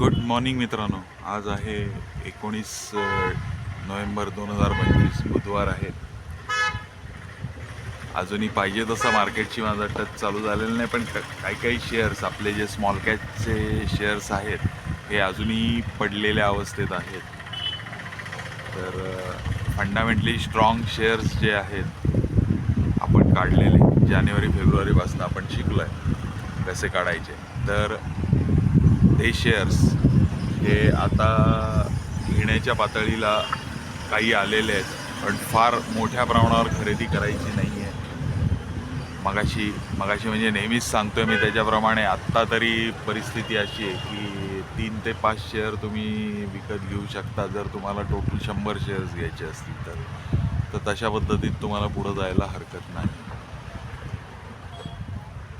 Good morning मित्रांनो. आज आहे एकोणीस नोव्हेंबर दोन हजार पंचवीस बुधवार आहे. अजूनही पाहिजे तसं मार्केटची माझा टच चालू झालेला नाही पण काही काही शेअर्स आपले जे स्मॉल कॅपचे शेअर्स आहेत हे अजूनही पडलेल्या अवस्थेत आहेत. तर फंडामेंटली स्ट्रॉंग शेअर्स जे आहेत आपण काढलेले. जानेवारी फेब्रुवारीपासून आपण शिकलो आहे कसे काढायचे. तर ते शेअर्स हे आता घेण्याच्या पातळीला काही आलेले आहेत. पण फार मोठ्या प्रमाणावर खरेदी करायची नाही आहे मगाशी मगाशी म्हणजे नेहमीच सांगतोय मी त्याच्याप्रमाणे आत्ता तरी परिस्थिती अशी आहे की तीन ते पाच शेअर तुम्ही विकत घेऊ शकता. जर तुम्हाला टोटल शंभर शेअर्स घ्यायचे असतील तर. तर तशा पद्धतीत तुम्हाला पुढं जायला हरकत नाही.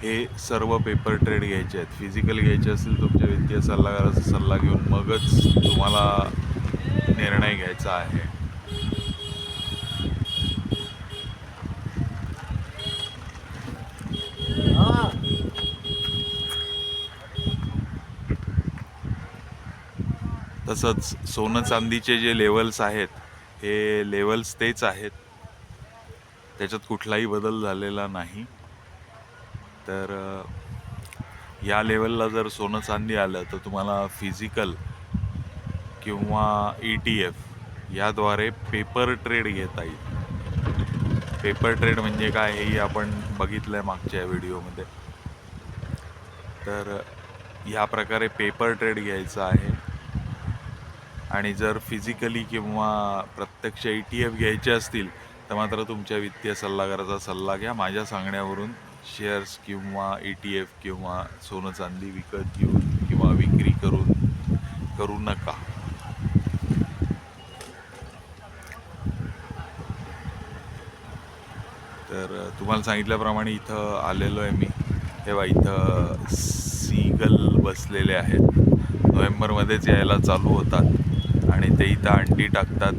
हे सर्व पेपर ट्रेड घ्यायचे आहेत. फिजिकल घ्यायचे असतील तुमच्या वित्तीय सल्लागाराचा सल्ला घेऊन मगच तुम्हाला निर्णय घ्यायचा आहे. तसंच सोनं चांदीचे जे लेवल्स आहेत हे लेवल्स तेच आहेत. त्याच्यात कुठलाही बदल झालेला नाही. तर या लेवलला जर सोनं चांदी आलं तर तुम्हाला फिजिकल किंवा ई टी एफ याद्वारे पेपर ट्रेड घेता येईल. पेपर ट्रेड म्हणजे काय हेही आपण बघितलं आहे मागच्या व्हिडिओमध्ये. तर ह्या प्रकारे पेपर ट्रेड घ्यायचा आहे. आणि जर फिजिकली किंवा प्रत्यक्ष ई टी एफ घ्यायचे असतील तर मात्र तुमच्या वित्तीय सल्लागाराचा सल्ला घ्या. माझ्या सांगण्यावरून शेअर्स किंवा ई टी एफ किंवा सोनं चांदी विकत घेऊन किंवा विक्री करून करू नका. तर तुम्हाला सांगितल्याप्रमाणे इथं आलेलो आहे मी. तेव्हा इथं सीगल बसलेले आहेत. नोव्हेंबरमध्येच यायला चालू होतात आणि ते इथं अंडी टाकतात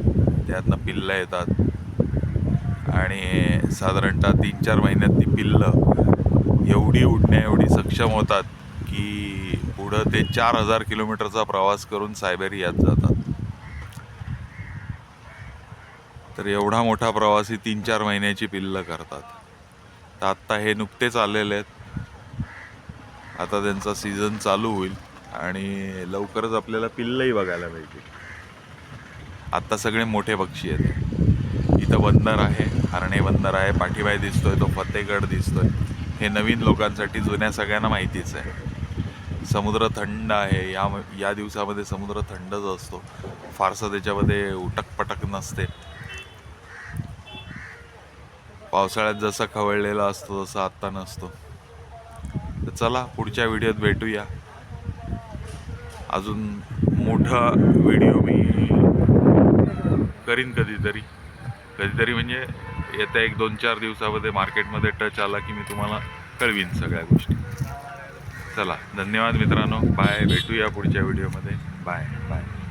त्यातनं पिल्लं येतात. आणि साधारणतः तीन चार महिन्यात ती पिल्लं एवढी उडण्या एवढी सक्षम होतात की पुढं ते चार हजार किलोमीटरचा प्रवास करून सायबेरियात जातात. तर एवढा मोठा प्रवासी तीन चार महिन्याची पिल्लं करतात. तर आत्ता हे नुकतेच आलेले आहेत. आता त्यांचा सीझन चालू होईल आणि लवकरच आपल्याला पिल्लंही बघायला मिळतील. आत्ता सगळे मोठे पक्षी आहेत. इथं बंदर आहे. हरणे बंदर आहे पाठीबाई दिसतोय तो फतेगड दिसतोय. हे नवीन लोकांसाठी जुन्या सगळ्यांना माहितीच आहे. समुद्र थंड आहे. या या दिवसामध्ये समुद्र थंडच असतो. फारसं त्याच्यामध्ये उटकपटक नसते. पावसाळ्यात जसा खवळलेला असतो तसा आत्ता नसतो. तर चला पुढच्या व्हिडिओत भेटूया. अजून मोठा व्हिडिओ मी करीन कधीतरी. कधीतरी म्हणजे येत्या एक दोन चार दिवसामध्ये मार्केटमध्ये टच आला की मी तुम्हाला कळवीन सगळ्या गोष्टी. चला धन्यवाद मित्रांनो. बाय. भेटूया पुढच्या व्हिडिओमध्ये. बाय. बाय.